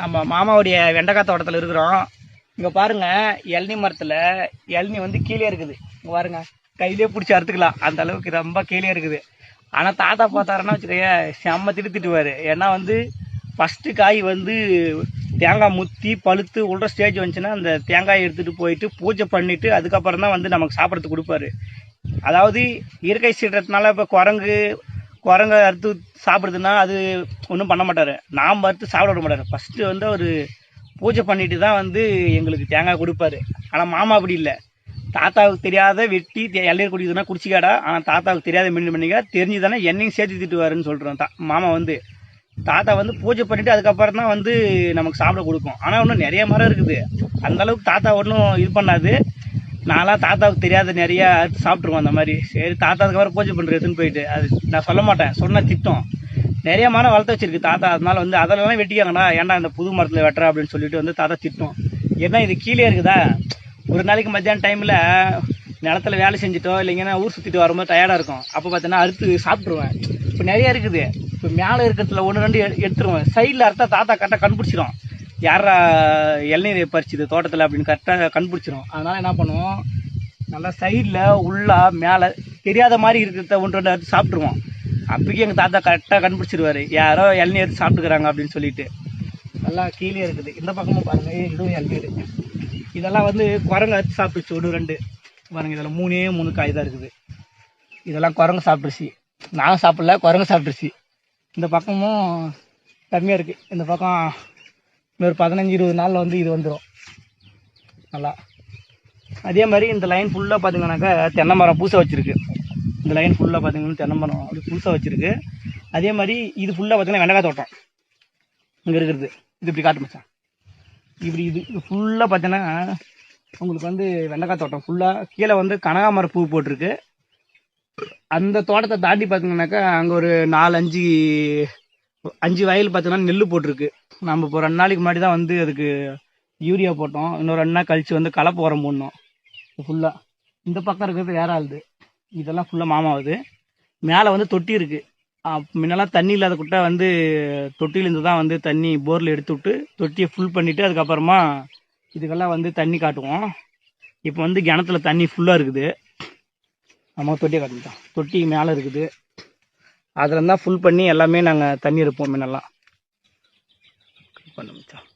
நம்ம மாமாவுடைய வெண்டைக்காய் தோட்டத்தில் இருக்கிறோம். இங்கே பாருங்க இளநி மரத்தில் இளநி வந்து கீழே இருக்குது. இங்கே பாருங்க கையிலே பிடிச்சி அறுத்துக்கலாம். அந்த அளவுக்கு ரொம்ப கீழே இருக்குது. ஆனால் தாத்தா பார்த்தாருன்னா வச்சுக்கோங்க செம்ம திருத்திட்டுவார் ஏன்னா வந்து ஃபஸ்ட்டு காய் வந்து தேங்காய் முத்தி பழுத்து உள்ள ஸ்டேஜ் வந்துச்சுன்னா அந்த தேங்காயை எடுத்துகிட்டு போயிட்டு பூஜை பண்ணிவிட்டு அதுக்கப்புறம் தான் வந்து நமக்கு சாப்பிட்றதுக்கு கொடுப்பாரு. அதாவது இயற்கை சீற்றத்தினால இப்போ குரங்கு குரங்க அறுத்து சாப்பிடுதுன்னா அது ஒன்றும் பண்ண மாட்டார். நாம் அறுத்து சாப்பிட விட மாட்டார். ஃபஸ்ட்டு வந்து அவர் பூஜை பண்ணிட்டு தான் வந்து எங்களுக்கு தேங்காய் கொடுப்பாரு. ஆனால் மாமா அப்படி இல்லை. தாத்தாவுக்கு தெரியாத வெட்டி தே- குடிக்குதுன்னா குடிச்சிக்காடா. ஆனால் தாத்தாவுக்கு தெரியாத மீன் பண்ணிக்கா தெரிஞ்சு தானே என்னையும் சேர்த்து திட்டுவாருன்னு சொல்கிறோம் தா மாமா வந்து. தாத்தா வந்து பூஜை பண்ணிட்டு அதுக்கப்புறம் தான் வந்து நமக்கு சாப்பிட கொடுக்கும். ஆனால் இன்னும் நிறைய மரம் இருக்குது. அந்த அளவுக்கு தாத்தா ஒன்றும் இது பண்ணாது. நான்லாம் தாத்தாவுக்கு தெரியாத நிறைய அறுத்து சாப்பிட்ருவோம் அந்த மாதிரி. சரி தாத்தாவுக்கு அப்புறம் பூஜை பண்ணுறதுன்னு போயிட்டு அது நான் சொல்ல மாட்டேன். சொன்ன திட்டம். நிறைய மரம் வளர்த்து வச்சிருக்கு தாத்தா. அதனால வந்து அதெல்லாம் வெட்டிக்காங்கடா ஏன்டா இந்த புது மரத்தில் வெட்டுற அப்படின்னு சொல்லிட்டு வந்து தாத்தா திட்டம். ஏன்னா இது கீழே இருக்குதா? ஒரு நாளைக்கு மத்தியான டைமில் நிலத்துல வேலை செஞ்சுட்டோ இல்லைங்கன்னா ஊர் சுற்றிட்டு வரும்போது டயர்டாக இருக்கும். அப்போ பார்த்தீங்கன்னா அறுத்து சாப்பிட்ருவேன் இப்போ நிறைய இருக்குது. இப்போ மேலே இருக்கிறதுல ஒன்று ரெண்டு எடுத்துருவேன். சைடில் அறுத்தா தாத்தா கரெக்டாக கண்டுபிடிச்சிடும் யாரா இளநீர் பறிச்சுது தோட்டத்தில் அப்படின்னு கரெக்டாக கண்டுபிடிச்சிரும். அதனால் என்ன பண்ணுவோம்? நல்லா சைடில் உள்ளா மேலே தெரியாத மாதிரி இருக்கிறத ஒன்று ரெண்டு எடுத்து சாப்பிட்ருவோம் அப்போக்கி எங்கள் தாத்தா கரெக்டாக கண்டுபிடிச்சிருவார். யாரோ இளநீர் எடுத்து சாப்பிட்டுக்கிறாங்க அப்படின்னு சொல்லிட்டு. நல்லா கீழே இருக்குது. இந்த பக்கமும் பாருங்க. இதுவும் இளநீர். இதெல்லாம் வந்து குரங்கு அறுத்து சாப்பிட்டுச்சு ஒன்று ரெண்டு. பாருங்கள் இதில் மூணே மூணு காய் தான் இருக்குது. இதெல்லாம் குரங்கு சாப்பிட்டுருச்சு. நான் சாப்பிடல குரங்கு சாப்பிட்டுருச்சு. இந்த பக்கமும் கம்மியாக இருக்குது இந்த பக்கம் இன்னொரு பதினஞ்சு இருபது நாளில் வந்து இது வந்துடும் நல்லா. அதே மாதிரி இந்த லைன் ஃபுல்லாக பார்த்தீங்கன்னாக்கா தென்னை மரம் பூசை வச்சுருக்கு. இந்த லைன் ஃபுல்லாக பார்த்தீங்கன்னா தென்னை மரம் அப்படி பூசை வச்சுருக்கு. அதே மாதிரி இது ஃபுல்லாக பார்த்தீங்கன்னா வெண்டைக்காய் தோட்டம். இங்கே இருக்கிறது. இது இப்படி காட்டு மச்சான். இப்படி இது ஃபுல்லாக பார்த்தீங்கன்னா உங்களுக்கு வந்து வெண்டைக்காய் தோட்டம் ஃபுல்லாக கீழே வந்து கனகாமரம் பூ போட்டிருக்கு. அந்த தோட்டத்தை தாண்டி பார்த்தீங்கன்னாக்கா அங்கே ஒரு நாலு அஞ்சு அஞ்சு வயல் பார்த்தீங்கன்னா நெல் போட்டிருக்கு. நம்ம இப்போ ரெண்டு நாளைக்கு முன்னாடி தான் வந்து அதுக்கு யூரியா போட்டோம். இன்னொரு ரெண்டு நாள் கழிச்சு வந்து கலப்பு உரம் போடணும். ஃபுல்லாக இந்த பக்கம் இருக்கிறது வேற ஆளுது. இதெல்லாம் ஃபுல்லாக மாமாவுது. மேலே வந்து தொட்டி இருக்கு. முன்னெல்லாம் தண்ணி இல்லாத குட்டை வந்து தொட்டியிலேருந்து தான் வந்து தண்ணி போரில் எடுத்து விட்டு தொட்டியை ஃபுல் பண்ணிவிட்டு அதுக்கப்புறமா இதுக்கெல்லாம் வந்து தண்ணி காட்டுவோம். இப்போ வந்து கிணத்துல தண்ணி ஃபுல்லாக இருக்குது. நம்ம தொட்டியை காட்டுட்டோம் தொட்டி மேலே இருக்குது. அதில் தான் ஃபுல் பண்ணி எல்லாமே நாங்கள் தண்ணி எடுப்போம் முன்னெல்லாம். பண்ண மச்சான்